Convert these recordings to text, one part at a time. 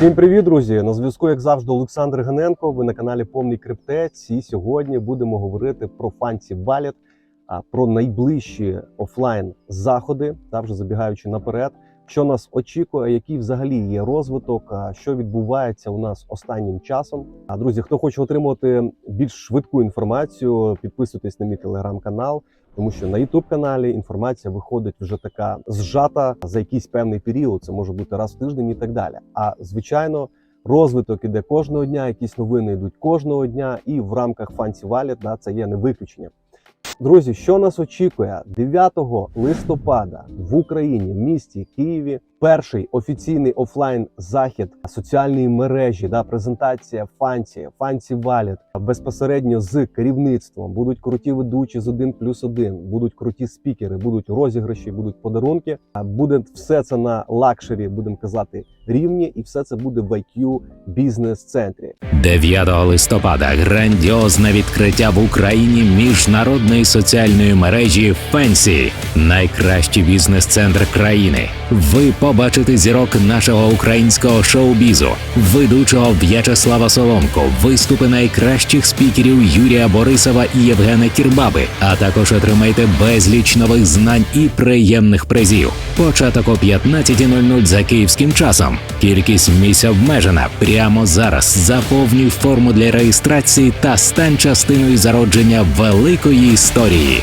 Всім привіт, друзі! На зв'язку, як завжди, Олександр Ганенко. Ви на каналі Повний Криптець. І сьогодні будемо говорити про фанці Валет, а про найближчі офлайн заходи, та вже забігаючи наперед, що нас очікує, який взагалі є розвиток, що відбувається у нас останнім часом. А друзі, хто хоче отримувати більш швидку інформацію, підписуйтесь на мій телеграм-канал. Тому що на youtube каналі інформація виходить вже така зжата за якийсь певний період. Це може бути раз в тиждень і так далі. А звичайно, розвиток іде кожного дня, якісь новини йдуть кожного дня, і в рамках Fancy Wallet, да, це є не виключення. Друзі, що нас очікує 9 листопада в Україні, в місті Києві, перший офіційний офлайн захід соціальної мережі, да, презентація Фанці, Фанці Валет безпосередньо з керівництвом. Будуть круті ведучі з 1 плюс 1, будуть круті спікери, будуть розіграші, будуть подарунки. А Буде все це на лакшері, будемо казати, рівні, і все це буде в IQ бізнес-центрі. 9 листопада грандіозне відкриття в Україні міжнародної соціальної мережі Фенсі, найкращий бізнес-центр країни. Ви побачите зірок нашого українського шоу-бізу, ведучого В'ячеслава Соломко, виступи найкращих спікерів Юрія Борисова і Євгена Кірбаби, а також отримайте безліч нових знань і приємних призів. Початок о 15.00 за київським часом. Кількість місць обмежена. Прямо зараз заповнюй форму для реєстрації та стань частиною зародження великої історії.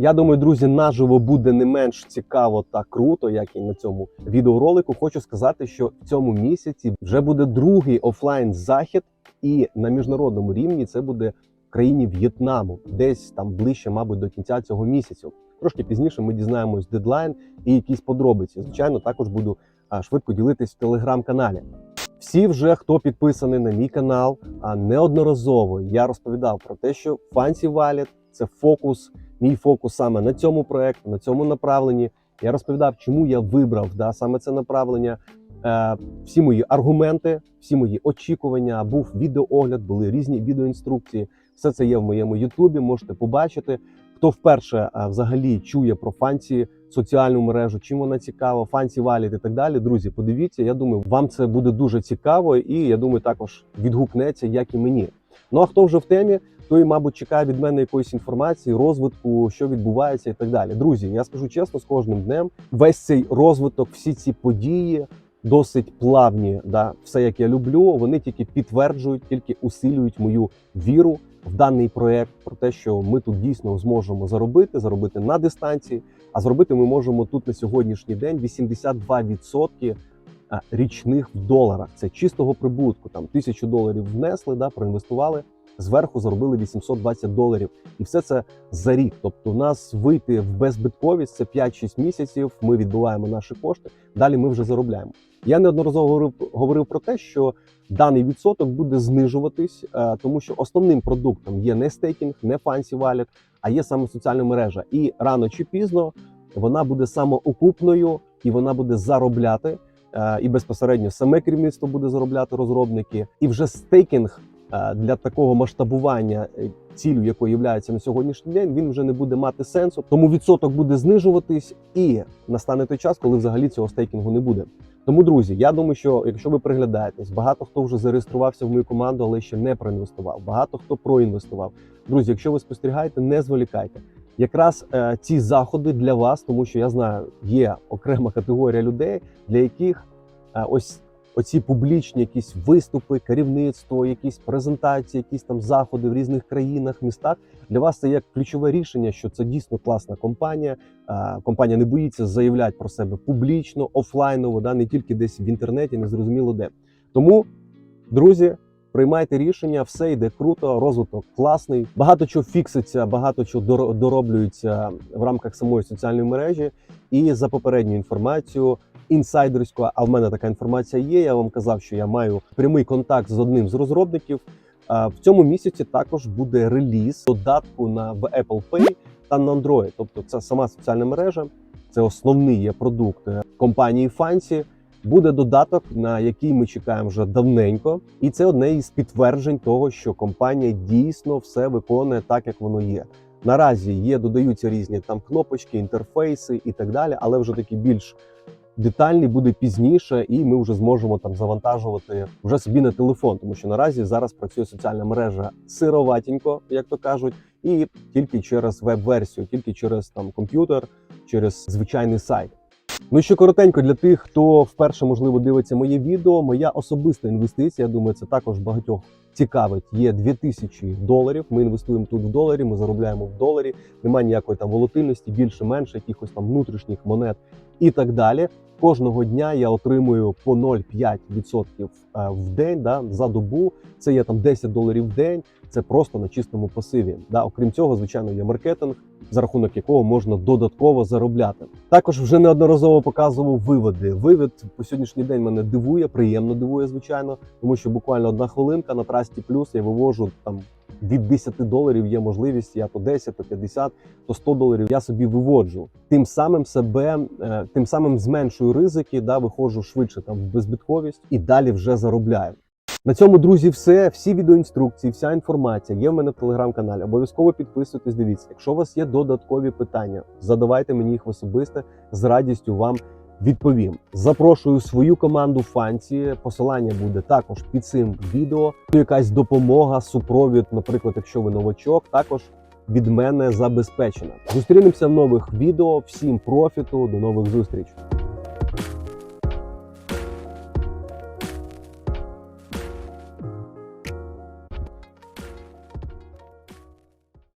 Я думаю, друзі, наживо буде не менш цікаво та круто, як і на цьому відеоролику. Хочу сказати, що в цьому місяці вже буде другий офлайн захід, і на міжнародному рівні це буде в країні В'єтнаму, десь там ближче, мабуть, до кінця цього місяцю. Трошки пізніше ми дізнаємось дедлайн і якісь подробиці. Звичайно, також буду швидко ділитись в телеграм-каналі. Всі вже, хто підписаний на мій канал, а неодноразово я розповідав про те, що Fancy Wallet – це фокус, мій фокус саме на цьому проекту, на цьому направленні. Я розповідав, чому я вибрав да, саме це направлення. Е, всі мої аргументи, всі мої очікування. Був відеоогляд, були різні відеоінструкції. Все це є в моєму Ютубі. Можете побачити. Хто вперше е, взагалі чує про фанці соціальну мережу, чим вона цікава, фанці валіт і так далі. Друзі, подивіться. Я думаю, вам це буде дуже цікаво, і я думаю, також відгукнеться, як і мені. Ну а хто вже в темі, той, мабуть, чекає від мене якоїсь інформації, розвитку, що відбувається, і так далі. Друзі, я скажу чесно, з кожним днем весь цей розвиток, всі ці події. Досить плавні, да, все як я люблю. Вони тільки підтверджують, тільки усилюють мою віру в даний проект про те, що ми тут дійсно зможемо заробити, заробити на дистанції. А зробити ми можемо тут на сьогоднішній день 82% а, річних в доларах. Це чистого прибутку. Там тисячу доларів внесли, да, проінвестували. Зверху заробили 820 доларів, і все це за рік. Тобто, у нас вийти в беззбитковість це 5-6 місяців. Ми відбиваємо наші кошти. Далі ми вже заробляємо. Я неодноразово говорив, говорив про те, що даний відсоток буде знижуватись, е, тому що основним продуктом є не стейкінг, не Fancy Wallet, а є саме соціальна мережа. І рано чи пізно вона буде самоокупною і вона буде заробляти. е, І безпосередньо саме керівництво буде заробляти розробники, і вже стейкінг для такого масштабування е, цілю, якою є на сьогоднішній день, він вже не буде мати сенсу. Тому відсоток буде знижуватись, і настане той час, коли взагалі цього стейкінгу не буде. Тому, друзі, я думаю, що якщо ви приглядаєтесь, багато хто вже зареєструвався в мою команду, але ще не проінвестував. Багато хто проінвестував. Друзі, якщо ви спостерігаєте, не зволікайте. Якраз е, ці заходи для вас, тому що я знаю, є окрема категорія людей, для яких е, ось оці публічні якісь виступи, керівництво, якісь презентації, якісь там заходи в різних країнах, містах. Для вас це як ключове рішення, що це дійсно класна компанія. Компанія не боїться заявляти про себе публічно, офлайново, да, не тільки десь в інтернеті, не зрозуміло де. Тому, друзі, приймайте рішення, все йде круто, розвиток класний. Багато чого фікситься, багато чого дор- дороблюється в рамках самої соціальної мережі. І за попередню інформацію. Інсайдерську, а в мене така інформація є. Я вам казав, що я маю прямий контакт з одним з розробників. В цьому місяці також буде реліз додатку на в Apple Pay та на Android. Тобто, це сама соціальна мережа, це основний є продукт е, компанії Fancy. Буде додаток, на який ми чекаємо вже давненько, і це одне із підтверджень того, що компанія дійсно все виконує так, як воно є. Наразі є, додаються різні там кнопочки, інтерфейси і так далі, але вже такі більш детальний буде пізніше, і ми вже зможемо там завантажувати вже собі на телефон, тому що наразі зараз працює соціальна мережа сироватінько, як то кажуть, і тільки через веб-версію, тільки через там комп'ютер, через звичайний сайт. Ну ще коротенько для тих, хто вперше можливо дивиться моє відео. Моя особиста інвестиція. Я думаю, це також багатьох цікавить. Є 2000 доларів. Ми інвестуємо тут в доларі, ми заробляємо в доларі. Немає ніякої там волатильності, більше менше, якихось там внутрішніх монет і так далі. Кожного дня я отримую по 0,5% е, в день да, за добу. Це є там 10 доларів в день. Це просто на чистому пасиві. Да. Окрім цього, звичайно, є маркетинг, за рахунок якого можна додатково заробляти. Також вже неодноразово показував виводи. Вивід по сьогоднішній день мене дивує, приємно дивує, звичайно, тому що буквально одна хвилинка на трасті плюс я вивожу там. Від 10 доларів є можливість, я то 10, то 50, то 100 доларів я собі виводжу. Тим самим себе, е, тим самим зменшую ризики, да, виходжу швидше там в безбитковість і далі вже заробляю. На цьому, друзі, все. Всі відеоінструкції, вся інформація є в мене в телеграм-каналі. Обов'язково підписуйтесь, дивіться. Якщо у вас є додаткові питання, задавайте мені їх в особисте, з радістю вам відповім. Запрошую свою команду фанці. Посилання буде також під цим відео. Якась допомога, супровід, наприклад, якщо ви новачок, також від мене забезпечена. Зустрінемося в нових відео. Всім профіту, до нових зустрічей.